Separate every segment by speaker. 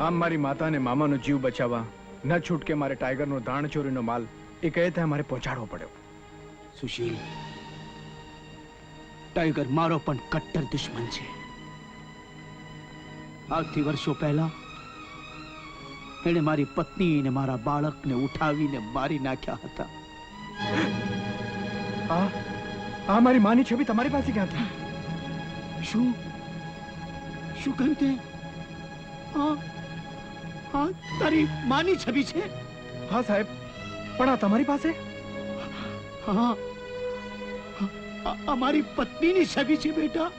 Speaker 1: આમ મારી માતા અને મામાનો જીવ બચાવવા ન છૂટકે મારે ટાઈગરનો દાણ ચોરીનો માલ એ કહે ત્યાં મારે પહોંચાડવો પડ્યો.
Speaker 2: સુશીલ ટાઈગર મારો પણ કટ્ટર દુશ્મન છે. આજથી વર્ષો પહેલા એણે મારી
Speaker 3: પત્ની અને મારા
Speaker 2: બાળકને ઉઠાવીને મારી નાખ્યા હતા.
Speaker 1: આ આ મારી માની છબી તમારી પાસે ક્યાં હતી?
Speaker 3: શું? શું કહ્યું તે? આ આ તારી માની છબી છે?
Speaker 1: હા સાહેબ. પણ આ તમારી પાસે?
Speaker 3: હા. આ પત્નીની છબી છે બેટા.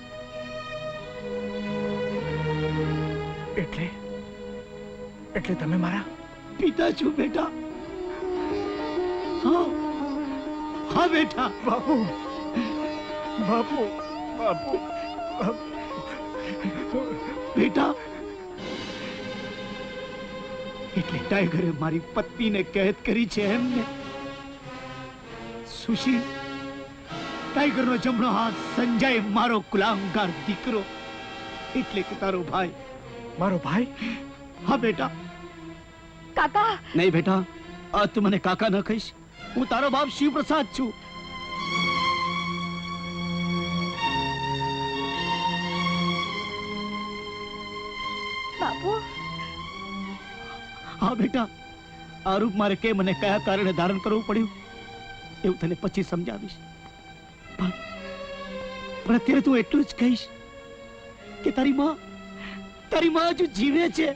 Speaker 1: એટલે? એટલે તમે મારા?
Speaker 3: પિતા છું બેટા. હા. હા બેટા.
Speaker 1: બાપુ. બાપુ. બાપુ.
Speaker 3: બેટા એટલે ટાઈગરે મારી પત્નીને કેદ કરી છે એમને? સુશીલ ટાઈગરનો જમણો હાથ સંજય મારો ગુલામગાર દીકરો. એટલે કે તારો ભાઈ.
Speaker 1: મારો ભાઈ?
Speaker 3: હા બેટા.
Speaker 4: કાકા!
Speaker 3: નહીં બેટા. આ તું મને કાકા ન કહીશ. હું તારો બાપ શિવપ્રસાદ છું. હા બેટા. આ રૂપ મારે કેમ અને કયા કારણે ધારણ કરવું પડ્યું? એવું તને પછી સમજાવીશ. પણ પણ અત્યારે તું એટલું જ કહીશ કે તારી માં તારી માં હજુ જીવે છે.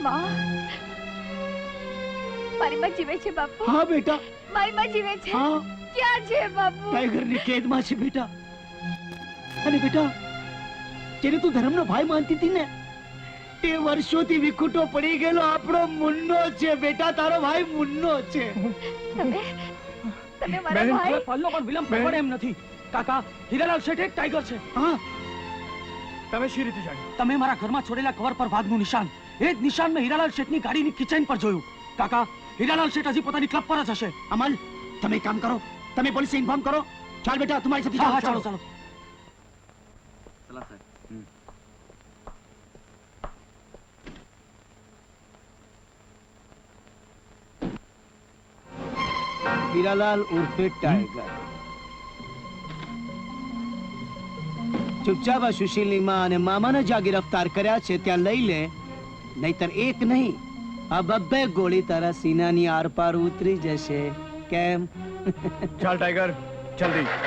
Speaker 4: માં? મારી માં જીવે છે બાપુ? હા
Speaker 3: બેટા.
Speaker 4: મારી માં જીવે છે?
Speaker 3: હા.
Speaker 4: ક્યાં છે બાપુ?
Speaker 3: છે બેટા. અને બેટા જેને તું ધર્મનો ભાઈ માનતી હતી ને એ વર્ષોથી વિખૂટો પડી ગયેલો આપણો મુન્નો છે. બેટા તારો ભાઈ મુન્નો છે.
Speaker 4: તમે? તમે મારા ભાઈ?
Speaker 5: પલ્લો પણ વિલંબ પડે એમ નથી. કાકા હીરાલાલ શેઠ એક ટાઈગર છે.
Speaker 3: હા.
Speaker 1: તમે શી રીતે જાણ્યું?
Speaker 5: તમે મારા ઘરમાં છોડેલા કવર પર વાઘનું નિશાન. એ જ નિશાન મેં હીરાલાલ શેઠની ગાડીની કિચન પર જોયું. કાકા હીરાલાલ શેઠ હજી પોતાની ક્લબ પર જ હશે.
Speaker 3: અમલ તમે એક કામ કરો. તમે પોલીસને ઇન્ફોર્મ કરો. ચાલ બેટા તમારી સાથે ચાલો. ચાલો
Speaker 5: ચાલો.
Speaker 6: ચાલો
Speaker 3: હીરાલાલ ઉર્ફે ટાઈગર ચૂપચાપ સુશીલની માં અને મામાને જ્યાં ગિરફતાર કર્યા છે ત્યાં લઈ લે નહીતર એક નહીં આ બબ્બે ગોળી તારા સીનાની આરપાર ઉતરી જશે કેમ
Speaker 1: ચાલ ટાઈગર જલ્દી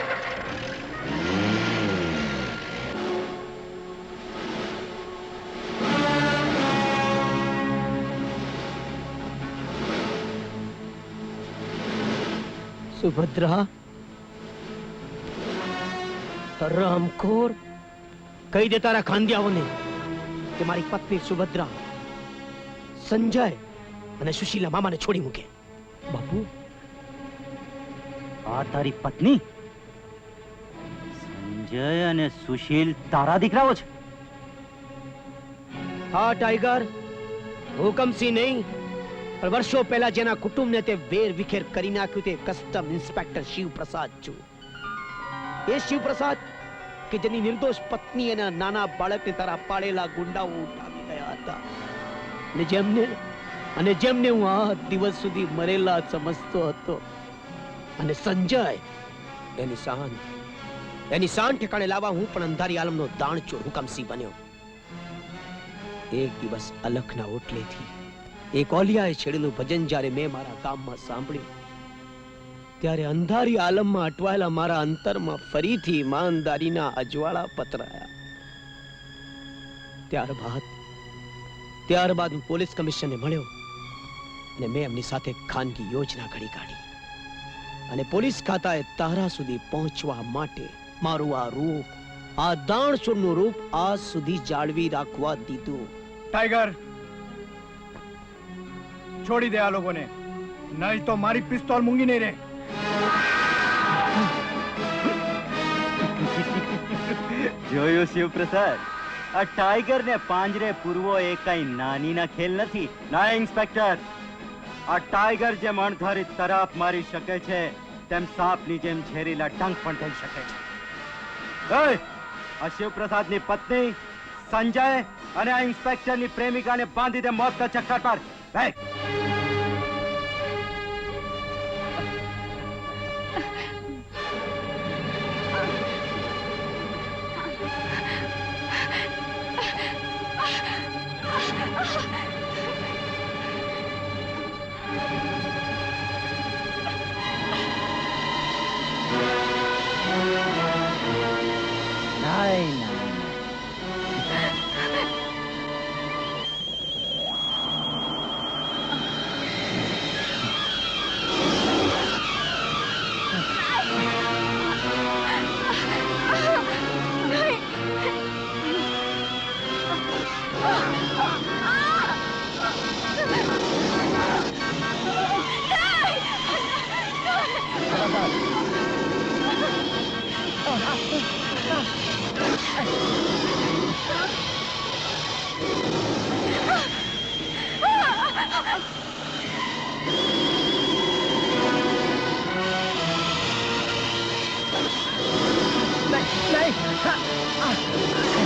Speaker 2: સુભદ્રા? રામખોર? કહી દે તારા ખાંડિયાઓને કે મારી પત્ની સુભદ્રા સંજય અને સુશીલા મામાને છોડી મૂકે. બાપુ
Speaker 6: આ તારી પત્ની? સંજય અને સુશીલ તારા દીકરાઓ છે.
Speaker 2: હા ટાઈગર. હુકમસિંહ નહીં. પણ વર્ષો પહેલા જેના કુટુંબને તે વેર વિખેર કરી નાખ્યું તે કસ્ટમ ઇન્સ્પેક્ટર શિવપ્રસાદ છું. એ શિવપ્રસાદ કે જેની નિર્દોષ પત્ની અને નાના બાળકને તારા પાડેલા ગુંડાઓ ઉઠાવી ગયા હતા. ને જેમને અને જેમને હું આ દિવસ સુધી મરેલા સમજતો હતો. અને સંજય, એની સાન એની સાન ઠેકાણે લાવવા હું પણ અંધારી આલમનો દાણચોર હુકમસિંહ બન્યો. એક દિવસ અલખના ઓટલેથી એક કોલિયાએ છેડેલું ભજન જ્યારે મેં મારા ગામમાં સાંભળ્યું, ત્યારે અંધારી આલમમાં અટવાયેલા મારા અંતરમાં ફરીથી ઈમાનદારીના અજવાળા પતરાયા. ત્યારબાદ ત્યારબાદ હું પોલીસ કમિશનરને મળ્યો અને મેં એમની સાથે ખાનગી યોજના ઘડી કાઢી. અને પોલીસ ખાતાએ તારા સુધી પહોંચવા માટે મારું આ રૂપ, આ દાણચોરનું રૂપ આજ સુધી જાળવી રાખવા દીધું.
Speaker 1: ટાઈગર! છોડી દે આ લોકોને. નહીં તો મારી પિસ્તોલ મૂંગી નહીં રે
Speaker 6: જોયું શિવપ્રસાદ? આ ટાઈગર ને પાંજરે પૂરવો એ કઈ નાની ના ખેલ નથી. ના, ઇન્સ્પેક્ટર. આ ટાઈગર જેમ અણધારિત તરાપ મારી શકે છે, તેમ સાપની જેમ છેરીલા ટંક પણ થઈ શકે છે. આ શિવપ્રસાદની પત્ની, સંજય અને આ ઇન્સ્પેક્ટરની પ્રેમિકાને બાંધી દે મોત ચક્કર પર. ハハハハ!
Speaker 4: 来
Speaker 3: 来，看啊！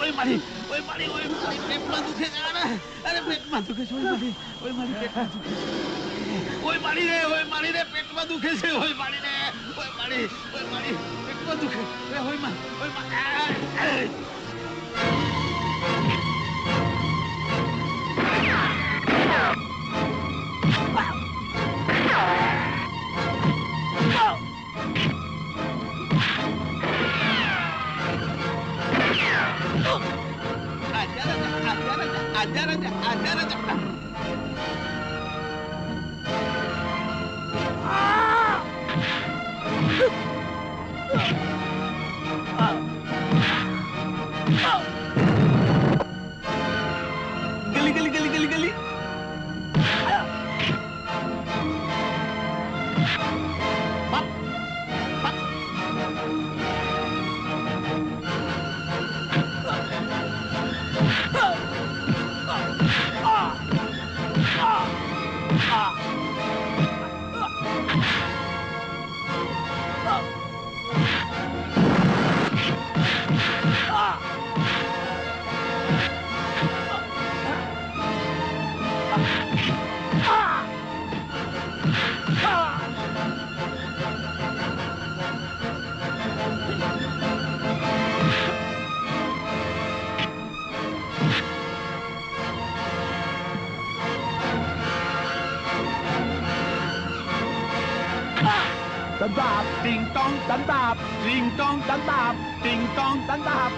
Speaker 3: ઓય મારી, ઓય છે, અરે પેટમાં દુખે છે, ઓય મારી ઓય મારી, પેટમાં દુખે છે. ઓય રે, ઓય મારી રે, પેટમાં દુખે છે, ઓય મારી રે, ઓય મારી ઓય મારી, પેટમાં દુખે ઓય ઓય అజ్జారజ్జ అజ్జారజ్జ ด
Speaker 7: ันดาบติงต้องดันดาบติงต้องดันดาบติงต้องดันดาบ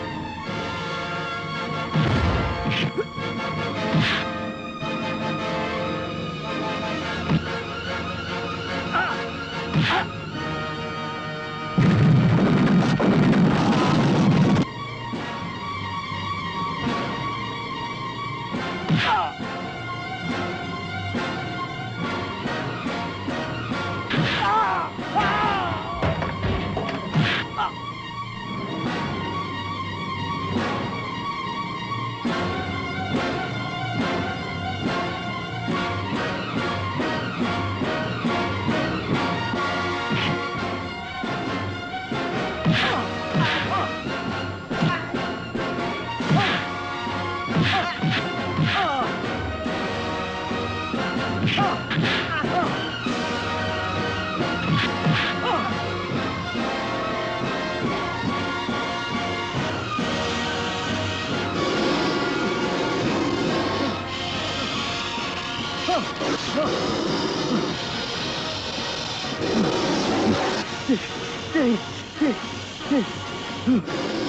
Speaker 7: Hey!